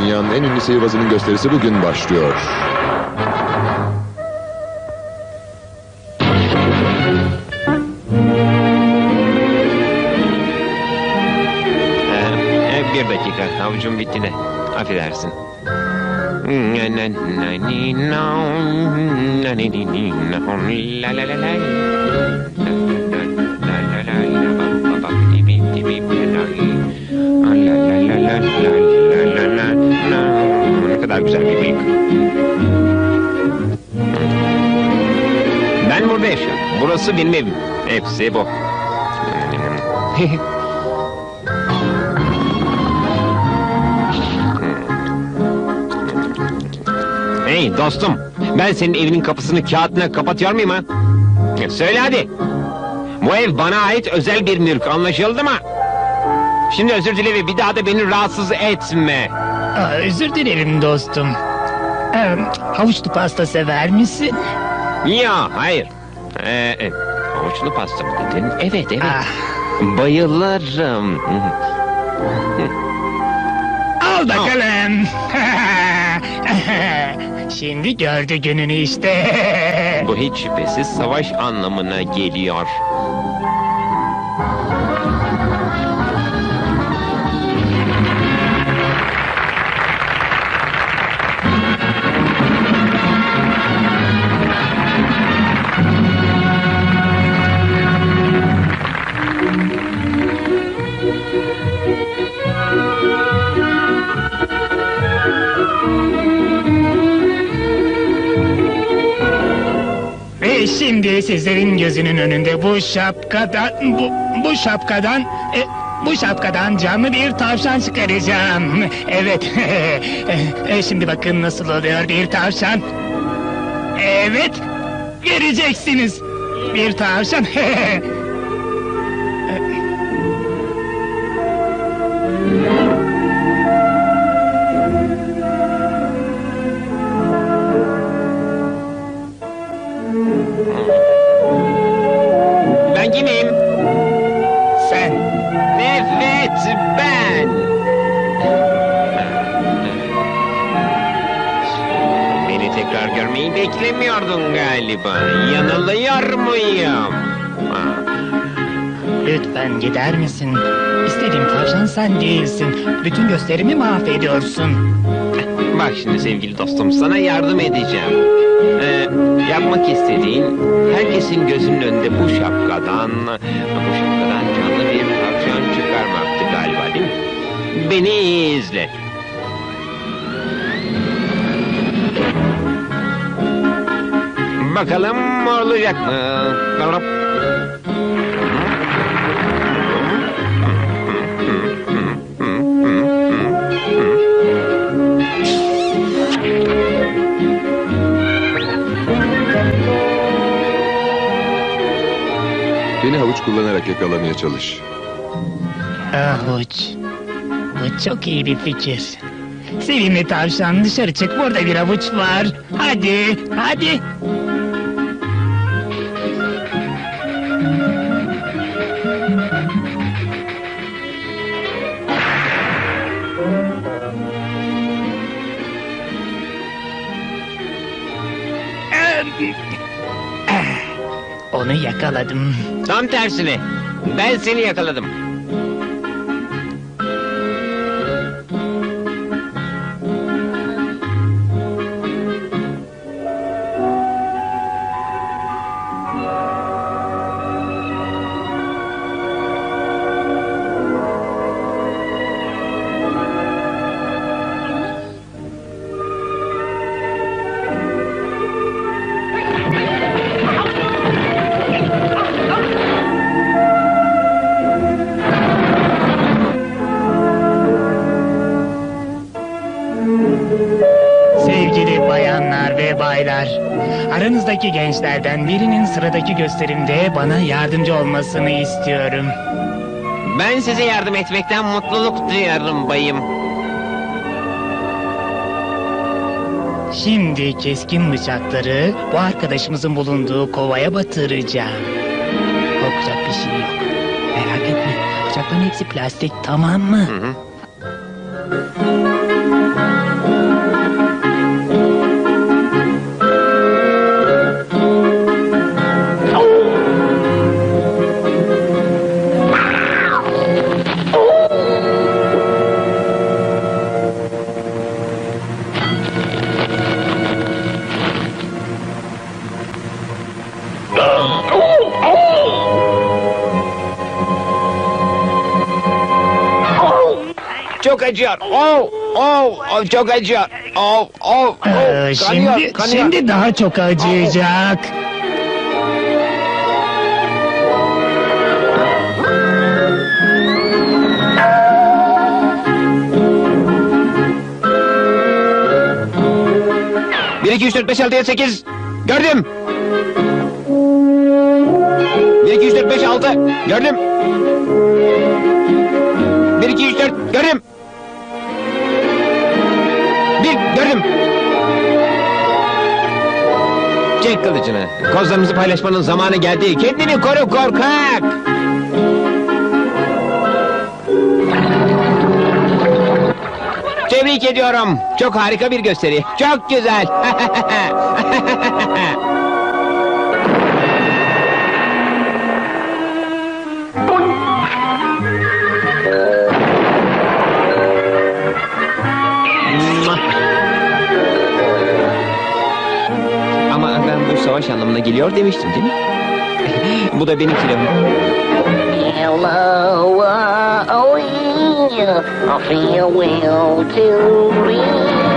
Dünyanın en ünlü sihirbazının gösterisi bugün başlıyor. Ee, bir dakika avucum bitti de affedersin. La la la la. Ne kadar güzel bir bıyık. Ben burada yaşıyorum. Burası benim evim. Hepsi bu. Hey dostum, ben senin evinin kapısını kağıtla kapatıyor muyum ha? Söyle hadi. Bu ev bana ait özel bir mülk, anlaşıldı mı? Şimdi özür dile ve bir daha da beni rahatsız etme. Aa, özür dilerim dostum. Ee, havuçlu pasta sever misin? Ya, hayır. Ee, e, havuçlu pasta mı dedin? Evet, evet. Ah, Bayılırım. al bakalım. Şimdi gördü gününü işte. Bu hiç şüphesiz savaş anlamına geliyor. Ve şimdi sizlerin gözünün önünde bu şapkadan bu, bu şapkadan e, bu şapkadan canlı bir tavşan çıkaracağım. Evet. E, şimdi bakın nasıl oluyor bir tavşan. Evet. Göreceksiniz. Bir tavşan. beklemiyordun galiba. Yanılıyor muyum? Lütfen gider misin? İstediğim tavşan sen değilsin. Bütün gösterimi mahvediyorsun. Bak şimdi sevgili dostum sana yardım edeceğim. Ee, yapmak istediğin herkesin gözünün önünde bu şapkadan, bu şapkadan canlı bir tavşan çıkarmaktı galiba değil mi? Beni izle. Bakalım olacak mı? Beni havuç kullanarak yakalamaya çalış. Avuç. Bu çok iyi bir fikir. Sevimli tavşan dışarı çık burada bir avuç var. Hadi hadi. Onu yakaladım. Tam tersine. Ben seni yakaladım. Sevgili bayanlar ve baylar, aranızdaki gençlerden birinin sıradaki gösterimde bana yardımcı olmasını istiyorum. Ben size yardım etmekten mutluluk duyarım bayım. Şimdi keskin bıçakları bu arkadaşımızın bulunduğu kovaya batıracağım. Korkacak bir şey yok. Merak etme, bıçakların hepsi plastik tamam mı? Hı hı. Acıyor. Oh, oh, oh, çok acıyor. Oh, oh, oh. Ee, kanıyor, şimdi, kanıyor. şimdi daha çok acıyacak. Bir, iki, üç, dört, beş, altı, yedi, sekiz. Gördüm. Bir, iki, üç, dört, beş, altı. Gördüm. Bir, iki, üç, dört. Gördüm. Çek kılıcını. Kozlarımızı paylaşmanın zamanı geldi. Kendini koru korkak. Tebrik ediyorum. Çok harika bir gösteri. Çok güzel. geliyor demiştim değil mi? bu da benim silahım. I feel well to read.